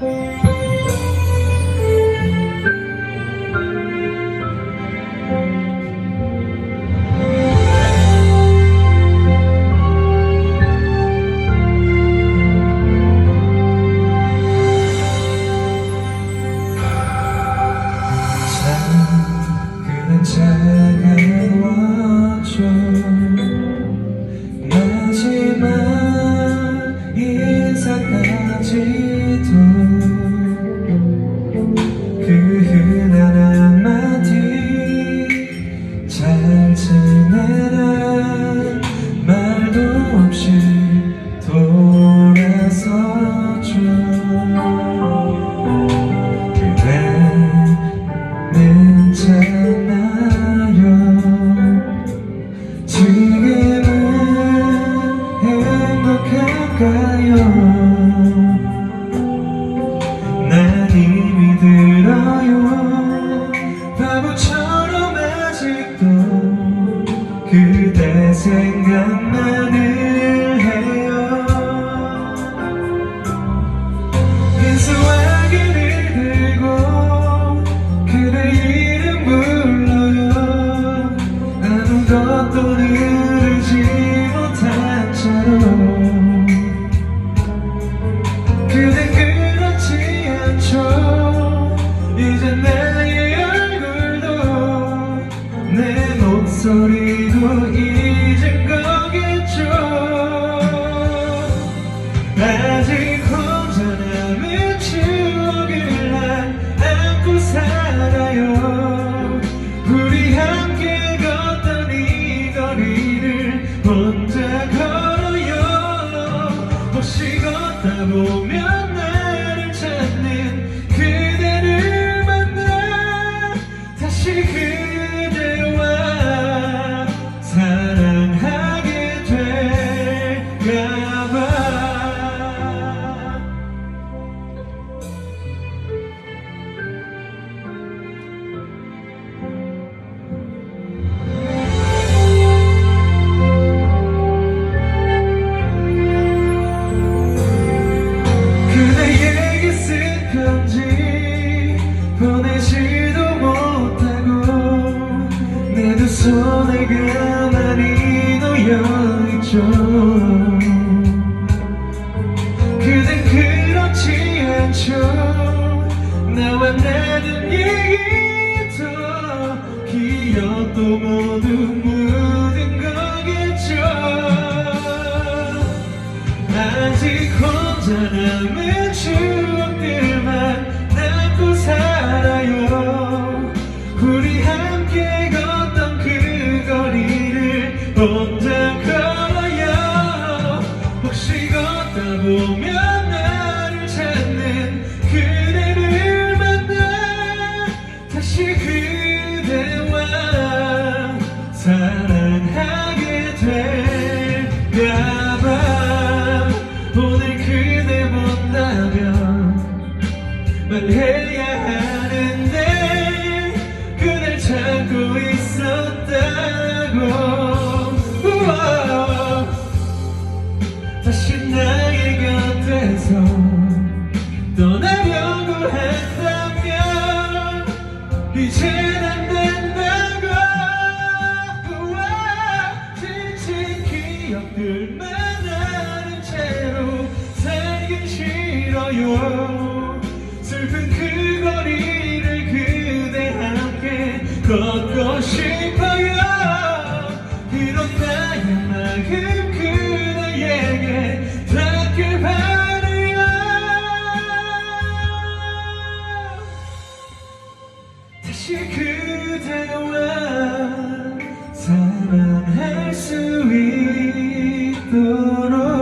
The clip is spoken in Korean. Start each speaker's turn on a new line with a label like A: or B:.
A: 그는 You. 내 목소리도 가만히 놓여있죠 그댄 그렇지 않죠 나와 나눈 얘기도 기억도 모두 묻은 거겠죠 아직 혼자 남은 추억들만 남고 살아요 우리 함 보면 나를 찾는 그대를 만나 다시 그대와 사랑하게 될까봐 오늘 그대 본다면 말해야 안 된다고 우와. 지친 기억들만 아는 채로 살기 싫어요 슬픈 그 거리를 그대 함께 걷고 싶어 할 수 있도록